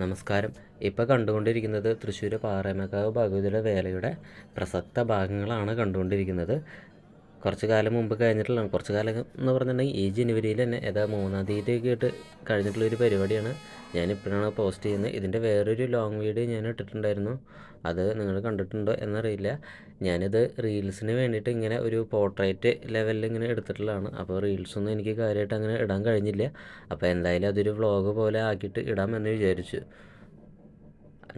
നമസ്കാരം. ഇപ്പോൾ കണ്ടുകൊണ്ടിരിക്കുന്നത് തൃശ്ശൂർ പാറമേക്കാവ് ഭഗവതിയുടെ വേലയുടെ പ്രസക്ത ഭാഗങ്ങളാണ് കണ്ടുകൊണ്ടിരിക്കുന്നത്. കുറച്ച് കാലം മുമ്പ് കഴിഞ്ഞിട്ടുള്ളതാണ് കുറച്ച് കാലം എന്ന് പറഞ്ഞിട്ടുണ്ടെങ്കിൽ ഈ ജനുവരിയിൽ തന്നെ ഏതാ മൂന്നാം തീയതി ഒക്കെ ആയിട്ട് കഴിഞ്ഞിട്ടുള്ളൊരു പരിപാടിയാണ്. ഞാനിപ്പോഴാണ് പോസ്റ്റ് ചെയ്യുന്നത്. ഇതിന്റെ വേറൊരു ലോങ് വീഡിയോ ഞാൻ ഇട്ടിട്ടുണ്ടായിരുന്നു. അത് നിങ്ങൾ കണ്ടിട്ടുണ്ടോ എന്നറിയില്ല. ഞാനിത് റീൽസിന് വേണ്ടിയിട്ട് ഇങ്ങനെ ഒരു പോർട്രേറ്റ് ലെവലിൽ ഇങ്ങനെ എടുത്തിട്ടുള്ളതാണ്. അപ്പോൾ റീൽസൊന്നും എനിക്ക് കാര്യമായിട്ട് അങ്ങനെ ഇടാൻ കഴിഞ്ഞില്ല. അപ്പോൾ എന്തായാലും അതൊരു വ്ളോഗ് പോലെ ആക്കിയിട്ട് ഇടാമെന്ന് വിചാരിച്ചു.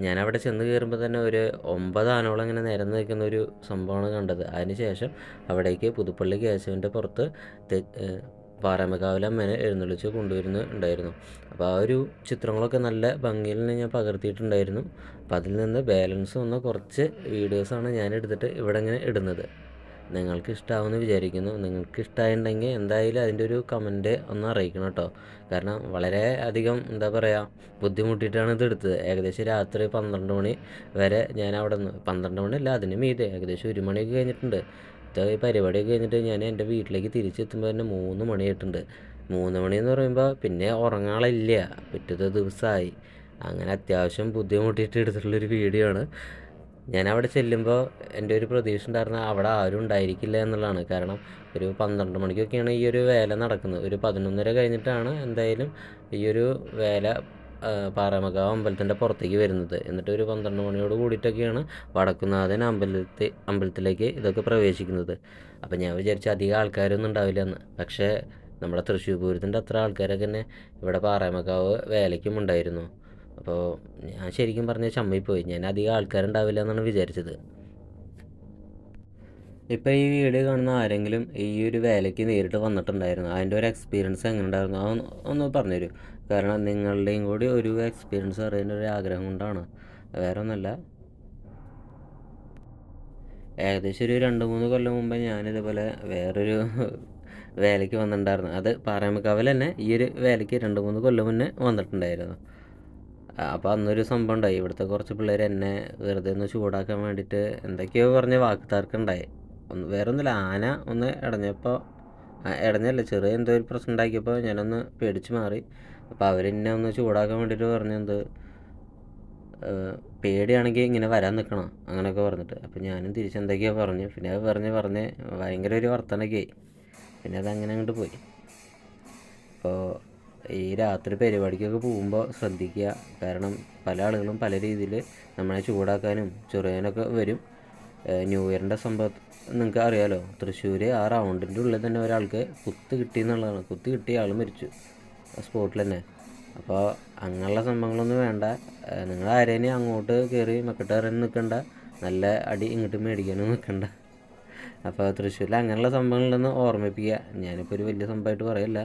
ഞാൻ അവിടെ ചെന്ന് കയറുമ്പോൾ തന്നെ ഒരു ഒമ്പത് ആനോളം ഇങ്ങനെ നിരന്ന് നിൽക്കുന്ന ഒരു സംഭവമാണ് കണ്ടത്. അതിനുശേഷം അവിടേക്ക് പുതുപ്പള്ളി കേശവന്റെ പുറത്ത് തെ പാറമക്കാവിലമ്മേനെ എഴുന്നള്ളിച്ച് കൊണ്ടുവരുന്നു ഉണ്ടായിരുന്നു. അപ്പോൾ ആ ഒരു ചിത്രങ്ങളൊക്കെ നല്ല ഭംഗിയിൽ നിന്ന് ഞാൻ പകർത്തിയിട്ടുണ്ടായിരുന്നു. അപ്പോൾ അതിൽ നിന്ന് ബാലൻസ് വന്ന കുറച്ച് വീഡിയോസാണ് ഞാൻ എടുത്തിട്ട് ഇവിടെ ഇങ്ങനെ ഇടുന്നത്. നിങ്ങൾക്ക് ഇഷ്ടമാവുമെന്ന് വിചാരിക്കുന്നു. നിങ്ങൾക്ക് ഇഷ്ടമായിട്ടുണ്ടെങ്കിൽ എന്തായാലും അതിന്റെ ഒരു കമന്റ് ഒന്ന് അറിയിക്കണം കേട്ടോ. കാരണം വളരെ അധികം എന്താ പറയുക ബുദ്ധിമുട്ടിയിട്ടാണ് ഇത് എടുത്തത്. ഏകദേശം രാത്രി പന്ത്രണ്ട് മണി വരെ ഞാൻ അവിടെ നിന്ന് പന്ത്രണ്ട് മണി അല്ല അതിന് മീതെ ഏകദേശം ഒരു മണിയൊക്കെ കഴിഞ്ഞിട്ടുണ്ട്. ഈ പരിപാടിയൊക്കെ കഴിഞ്ഞിട്ട് ഞാൻ എന്റെ വീട്ടിലേക്ക് തിരിച്ചെത്തുമ്പോൾ തന്നെ മൂന്ന് മണിയായിട്ടുണ്ട് മൂന്ന് മണിയെന്ന് പറയുമ്പോൾ പിന്നെ ഉറങ്ങാളില്ല. പിറ്റത്തെ ദിവസമായി. അങ്ങനെ അത്യാവശ്യം ബുദ്ധിമുട്ടിയിട്ട് എടുത്തിട്ടുള്ളൊരു വീഡിയോ ആണ്. ഞാൻ അവിടെ ചെല്ലുമ്പോൾ എന്റെ ഒരു പ്രതീക്ഷ ഉണ്ടായിരുന്ന അവിടെ ആരും ഉണ്ടായിരിക്കില്ല എന്നുള്ളതാണ്. കാരണം ഒരു പന്ത്രണ്ട് മണിക്കൊക്കെയാണ് ഈ ഒരു വേല നടക്കുന്നത്. ഒരു പതിനൊന്നര കഴിഞ്ഞിട്ടാണ് എന്തായാലും ഈ ഒരു വേല പാറമകാവ് അമ്പലത്തിന്റെ പുറത്തേക്ക് വരുന്നത്. എന്നിട്ട് ഒരു പന്ത്രണ്ട് മണിയോട് കൂടിയിട്ടൊക്കെയാണ് വടക്കുന്നാഥൻ അമ്പലത്തിൽ അമ്പലത്തിലേക്ക് ഇതൊക്കെ പ്രവേശിക്കുന്നത്. അപ്പം ഞാൻ വിചാരിച്ച അധികം ആൾക്കാരൊന്നും ഉണ്ടാവില്ല എന്ന്. പക്ഷേ നമ്മുടെ തൃശ്ശൂർ പൂരത്തിന്റെ അത്ര ആൾക്കാരൊക്കെ തന്നെ ഇവിടെ പാറമകാവ് വേലയ്ക്കും ഉണ്ടായിരുന്നു. അപ്പോൾ ഞാൻ ശരിക്കും പറഞ്ഞാൽ ചമ്മിപ്പോയി ഞാൻ അധികം ആൾക്കാരുണ്ടാവില്ല എന്നാണ് വിചാരിച്ചത്. ഇപ്പോൾ ഈ വീഡിയോ കാണുന്ന ആരെങ്കിലും ഈ ഒരു വേലയ്ക്ക് നേരിട്ട് വന്നിട്ടുണ്ടായിരുന്നു? അതിന്റെ ഒരു എക്സ്പീരിയൻസ് എങ്ങനെ ഉണ്ടായിരുന്നു അതൊന്ന് ഒന്ന് പറഞ്ഞുതരൂ. കാരണം നിങ്ങളുടെയും കൂടി ഒരു എക്സ്പീരിയൻസ് അറിയേണ്ട ഒരു ആഗ്രഹം കൊണ്ടാണ്. വേറെ ഒന്നല്ല ഏകദേശം ഒരു രണ്ട് മൂന്ന് കൊല്ലം മുമ്പ് ഞാനിതുപോലെ വേറൊരു വേലയ്ക്ക് വന്നിട്ടുണ്ടായിരുന്നു. അത് പാറമക്കാവിൽ തന്നെ ഈ ഒരു വേലയ്ക്ക് രണ്ട് മൂന്ന് കൊല്ലം മുന്നേ വന്നിട്ടുണ്ടായിരുന്നു. അപ്പോൾ അന്നൊരു സംഭവം ഉണ്ടായി. ഇവിടുത്തെ കുറച്ച് പിള്ളേർ എന്നെ വെറുതെ ഒന്ന് ചൂടാക്കാൻ വേണ്ടിയിട്ട് എന്തൊക്കെയോ പറഞ്ഞ വാക്കുതർക്കുണ്ടായി ഒന്ന് വേറെ ഒന്നുമില്ല ആന ഒന്ന് ഇടഞ്ഞപ്പോൾ ഇടഞ്ഞല്ല ചെറിയ എന്തോ ഒരു പ്രശ്നം ഉണ്ടാക്കിയപ്പോൾ ഞാനൊന്ന് പേടിച്ച് മാറി. അപ്പോൾ അവരെന്നെ ഒന്ന് ചൂടാക്കാൻ വേണ്ടിയിട്ട് പറഞ്ഞത് പേടിയാണെങ്കിൽ ഇങ്ങനെ വരാൻ നിൽക്കണം അങ്ങനെയൊക്കെ പറഞ്ഞിട്ട്. അപ്പോൾ ഞാനും തിരിച്ച് തിരിച്ചെന്തൊക്കെയോ പറഞ്ഞു. പിന്നെ അത് പറഞ്ഞ് പറഞ്ഞ് ഭയങ്കര ഒരു വർത്തനൊക്കെ ആയി. പിന്നെ അത് അങ്ങനെ അങ്ങോട്ട് പോയി. അപ്പോൾ ഈ രാത്രി പരിപാടിക്കൊക്കെ പോകുമ്പോൾ ശ്രദ്ധിക്കുക. കാരണം പല ആളുകളും പല രീതിയിൽ നമ്മളെ ചൂടാക്കാനും ചൊറിയാനൊക്കെ വരും. ന്യൂ ഇയറിന്റെ സംഭവം നിങ്ങൾക്ക് അറിയാലോ? തൃശ്ശൂർ ആ റൗണ്ടിന്റെ ഉള്ളിൽ തന്നെ ഒരാൾക്ക് കുത്ത് കിട്ടി എന്നുള്ളതാണ്. കുത്ത് കിട്ടിയ ആൾ മരിച്ചു. സ്പോട്ടിൽ തന്നെ. അപ്പോൾ അങ്ങനെയുള്ള സംഭവങ്ങളൊന്നും വേണ്ട. നിങ്ങൾ ആരേനെയും അങ്ങോട്ട് കയറി മക്കട്ടാറൻ നിൽക്കണ്ട നല്ല അടി ഇങ്ങോട്ട് മേടിക്കാനും നിൽക്കണ്ട അപ്പോൾ തൃശ്ശൂരിൽ അങ്ങനെയുള്ള സംഭവങ്ങളിലൊന്ന് ഓർമ്മിപ്പിക്കുക. ഞാനിപ്പോൾ ഒരു വലിയ സംഭവമായിട്ട് പറയില്ല.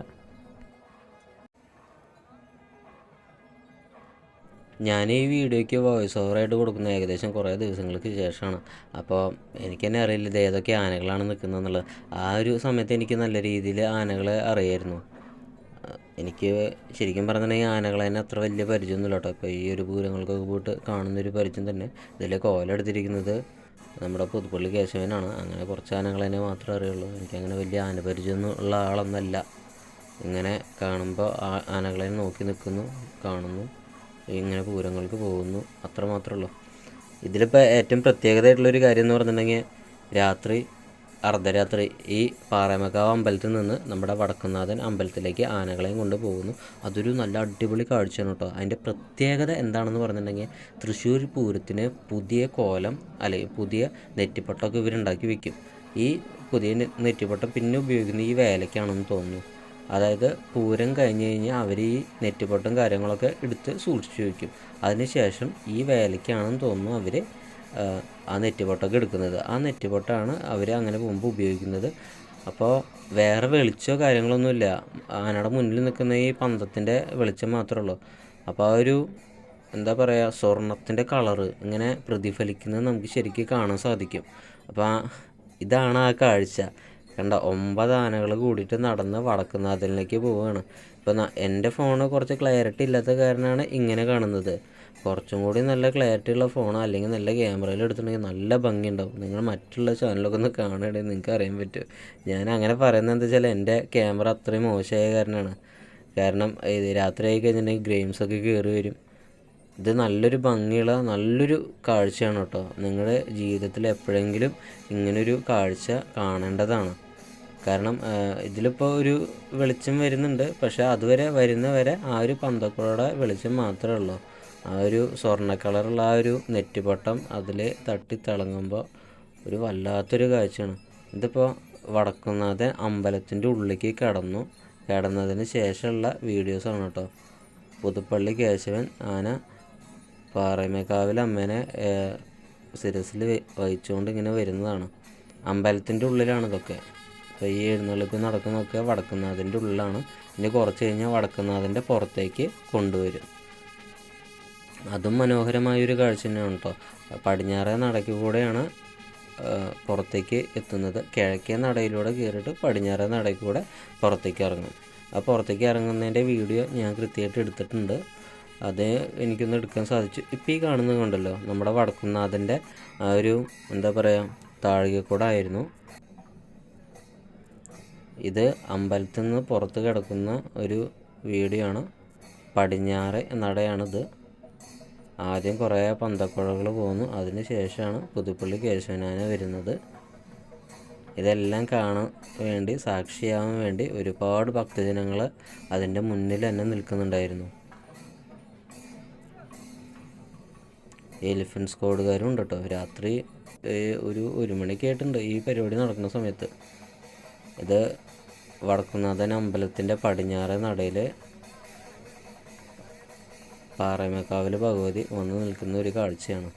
ഞാൻ ഈ വീഡിയോയ്ക്ക് വോയിസ് ഓവറായിട്ട് കൊടുക്കുന്ന ഏകദേശം കുറേ ദിവസങ്ങൾക്ക് ശേഷമാണ്. അപ്പോൾ എനിക്ക് തന്നെ അറിയില്ല ഇത് ഏതൊക്കെ ആനകളാണ് നിൽക്കുന്നതെന്നുള്ളത് ആ ഒരു സമയത്ത് എനിക്ക് നല്ല രീതിയിൽ ആനകളെ അറിയായിരുന്നു. എനിക്ക് ശരിക്കും പറഞ്ഞിട്ടുണ്ടെങ്കിൽ ആനകളെ തന്നെ അത്ര വലിയ പരിചയമൊന്നുമില്ല കേട്ടോ. ഇപ്പോൾ ഈ ഒരു പൂരങ്ങൾക്കൊക്കെ പോയിട്ട് കാണുന്നൊരു പരിചയം തന്നെ. ഇതിലെ കോലെടുത്തിരിക്കുന്നത് നമ്മുടെ പുതുപ്പള്ളി കേശവനാണ്. അങ്ങനെ കുറച്ച് ആനകളെ തന്നെ മാത്രമേ അറിയുള്ളൂ. എനിക്കങ്ങനെ വലിയ ആന പരിചയമൊന്നും ഉള്ള ആളൊന്നല്ല. ഇങ്ങനെ കാണുമ്പോൾ ആനകളെ നോക്കി നിൽക്കുന്നു കാണുന്നു. ഇങ്ങനെ പൂരങ്ങൾക്ക് പോകുന്നു. അത്ര മാത്രമേ ഉള്ളൂ. ഇതിലിപ്പോൾ ഏറ്റവും പ്രത്യേകതയായിട്ടുള്ളൊരു കാര്യം എന്ന് പറഞ്ഞിട്ടുണ്ടെങ്കിൽ രാത്രി അർദ്ധരാത്രി ഈ പാറമക്കാവ് അമ്പലത്തിൽ നിന്ന് നമ്മുടെ വടക്കുന്നാഥൻ അമ്പലത്തിലേക്ക് ആനകളെയും കൊണ്ട് പോകുന്നു. അതൊരു നല്ല അടിപൊളി കാഴ്ചയാണ് കേട്ടോ. അതിന്റെ പ്രത്യേകത എന്താണെന്ന് പറഞ്ഞിട്ടുണ്ടെങ്കിൽ തൃശ്ശൂർ പൂരത്തിന് പുതിയ കോലം അല്ലെങ്കിൽ പുതിയ നെറ്റിപ്പട്ടമൊക്കെ ഇവരുണ്ടാക്കി വെക്കും. ഈ പുതിയ നെറ്റിപ്പട്ടം പിന്നെ ഉപയോഗിക്കുന്ന ഈ വേലയ്ക്കാണെന്ന് തോന്നുന്നു. അതായത് പൂരം കഴിഞ്ഞ് കഴിഞ്ഞാൽ അവർ ഈ നെറ്റിപ്പൊട്ടും കാര്യങ്ങളൊക്കെ എടുത്ത് സൂക്ഷിച്ചു വയ്ക്കും. അതിനുശേഷം ഈ വേലയ്ക്കാണെന്ന് തോന്നുന്നു അവർ ആ നെറ്റിപ്പൊട്ടൊക്കെ എടുക്കുന്നത്. ആ നെറ്റിപ്പൊട്ടാണ് അവർ അങ്ങനെ പോകുമ്പോൾ ഉപയോഗിക്കുന്നത്. അപ്പോൾ വേറെ വെളിച്ചോ കാര്യങ്ങളൊന്നുമില്ല. ആനയുടെ മുന്നിൽ നിൽക്കുന്ന ഈ പന്തത്തിന്റെ വെളിച്ചം മാത്രമേ ഉള്ളൂ. അപ്പോൾ ആ ഒരു എന്താ പറയുക സ്വർണത്തിന്റെ കളറ് ഇങ്ങനെ പ്രതിഫലിക്കുന്നത് നമുക്ക് ശരിക്കും കാണാൻ സാധിക്കും. അപ്പോൾ ഇതാണ് ആ കാഴ്ച. കണ്ട ഒമ്പത് ആനകൾ കൂടിയിട്ട് നടന്ന് വടക്കുന്നാഥനിലേക്ക് പോവുകയാണ്. ഇപ്പോൾ എന്റെ ഫോണ് കുറച്ച് ക്ലാരിറ്റി ഇല്ലാത്ത കാരണമാണ് ഇങ്ങനെ കാണുന്നത്. കുറച്ചും കൂടി നല്ല ക്ലാരിറ്റി ഉള്ള ഫോൺ അല്ലെങ്കിൽ നല്ല ക്യാമറയിൽ എടുത്തിട്ടുണ്ടെങ്കിൽ നല്ല ഭംഗിയുണ്ടാവും നിങ്ങൾ മറ്റുള്ള ചാനലൊക്കെ ഒന്ന് കാണുകയാണെങ്കിൽ നിങ്ങൾക്ക് അറിയാൻ പറ്റും. ഞാൻ അങ്ങനെ പറയുന്നത് എന്താ വെച്ചാൽ എന്റെ ക്യാമറ അത്രയും മോശമായ കാരണമാണ്. കാരണം ഇത് രാത്രി ആയി കഴിഞ്ഞിട്ടുണ്ടെങ്കിൽ ഗ്രെയിംസൊക്കെ കയറി വരും. ഇത് നല്ലൊരു ഭംഗിയുള്ള നല്ലൊരു കാഴ്ചയാണ് കേട്ടോ. നിങ്ങളുടെ ജീവിതത്തിൽ എപ്പോഴെങ്കിലും ഇങ്ങനൊരു കാഴ്ച കാണേണ്ടതാണ്. കാരണം ഇതിലിപ്പോൾ ഒരു വെളിച്ചം വരുന്നുണ്ട്. പക്ഷേ അതുവരെ വരുന്ന വരെ ആ ഒരു പന്തക്കുഴയുടെ വെളിച്ചം മാത്രമേ ഉള്ളൂ. ആ ഒരു സ്വർണ കളറുള്ള ആ ഒരു നെറ്റിപ്പട്ടം അതിൽ തട്ടി തിളങ്ങുമ്പോൾ ഒരു വല്ലാത്തൊരു കാഴ്ചയാണ്. ഇതിപ്പോൾ വടക്കുന്നാഥൻ അമ്പലത്തിന്റെ ഉള്ളിലേക്ക് കടന്നു. കടന്നതിന് ശേഷമുള്ള വീഡിയോസാണ് കേട്ടോ. പുതുപ്പള്ളി കേശവൻ ആന പാറമേക്കാവിൽ അമ്മേനെ ശിരസിൽ വഹിച്ചുകൊണ്ട് ഇങ്ങനെ വരുന്നതാണ്. അമ്പലത്തിന്റെ ഉള്ളിലാണ് ഇതൊക്കെ ഈ എഴുന്നള്ളിപ്പ് നടക്കുന്നതൊക്കെ വടക്കുന്നാഥിന്റെ ഉള്ളിലാണ്. ഇനി കുറച്ച് കഴിഞ്ഞാൽ വടക്കുന്നാഥിന്റെ പുറത്തേക്ക് കൊണ്ടുവരും. അതും മനോഹരമായൊരു കാഴ്ച തന്നെയാണ് കേട്ടോ പടിഞ്ഞാറേ നടയ്ക്ക് കൂടെയാണ് പുറത്തേക്ക് എത്തുന്നത്. കിഴക്കേ നടയിലൂടെ കയറിയിട്ട് പടിഞ്ഞാറേ നടയിൽ കൂടെ പുറത്തേക്ക് ഇറങ്ങും. ആ പുറത്തേക്ക് ഇറങ്ങുന്നതിന്റെ വീഡിയോ ഞാൻ കൃത്യമായിട്ട് എടുത്തിട്ടുണ്ട്. അത് എനിക്കൊന്ന് എടുക്കാൻ സാധിച്ചു. ഇപ്പോൾ ഈ കാണുന്നത് കണ്ടല്ലോ നമ്മുടെ വടക്കുന്നാഥന്റെ ആ ഒരു എന്താ പറയുക താഴികക്കൂടെ ആയിരുന്നു ഇത് അമ്പലത്തിൽ നിന്ന് പുറത്ത് കിടക്കുന്ന ഒരു വീഡിയോ ആണ്. പടിഞ്ഞാറ് നടയാണിത്. ആദ്യം കുറേ പന്തക്കുഴകൾ പോന്നു. അതിന് ശേഷമാണ് പുതുപ്പള്ളി കേശവനാന വരുന്നത്. ഇതെല്ലാം കാണാൻ വേണ്ടി സാക്ഷിയാവാൻ വേണ്ടി ഒരുപാട് ഭക്തജനങ്ങൾ അതിന്റെ മുന്നിൽ തന്നെ നിൽക്കുന്നുണ്ടായിരുന്നു. എലിഫന്റ് സ്ക്വാഡുകാരും ഉണ്ട് കേട്ടോ. രാത്രി ഒരു ഒരു മണിക്കായിട്ടുണ്ട് ഈ പരിപാടി നടക്കുന്ന സമയത്ത്. ഇത് വടക്കുന്നാഥൻ അമ്പലത്തിന്റെ പടിഞ്ഞാറ് നടയിൽ പാറമേക്കാവിൽ ഭഗവതി വന്ന് നിൽക്കുന്ന ഒരു കാഴ്ചയാണ്.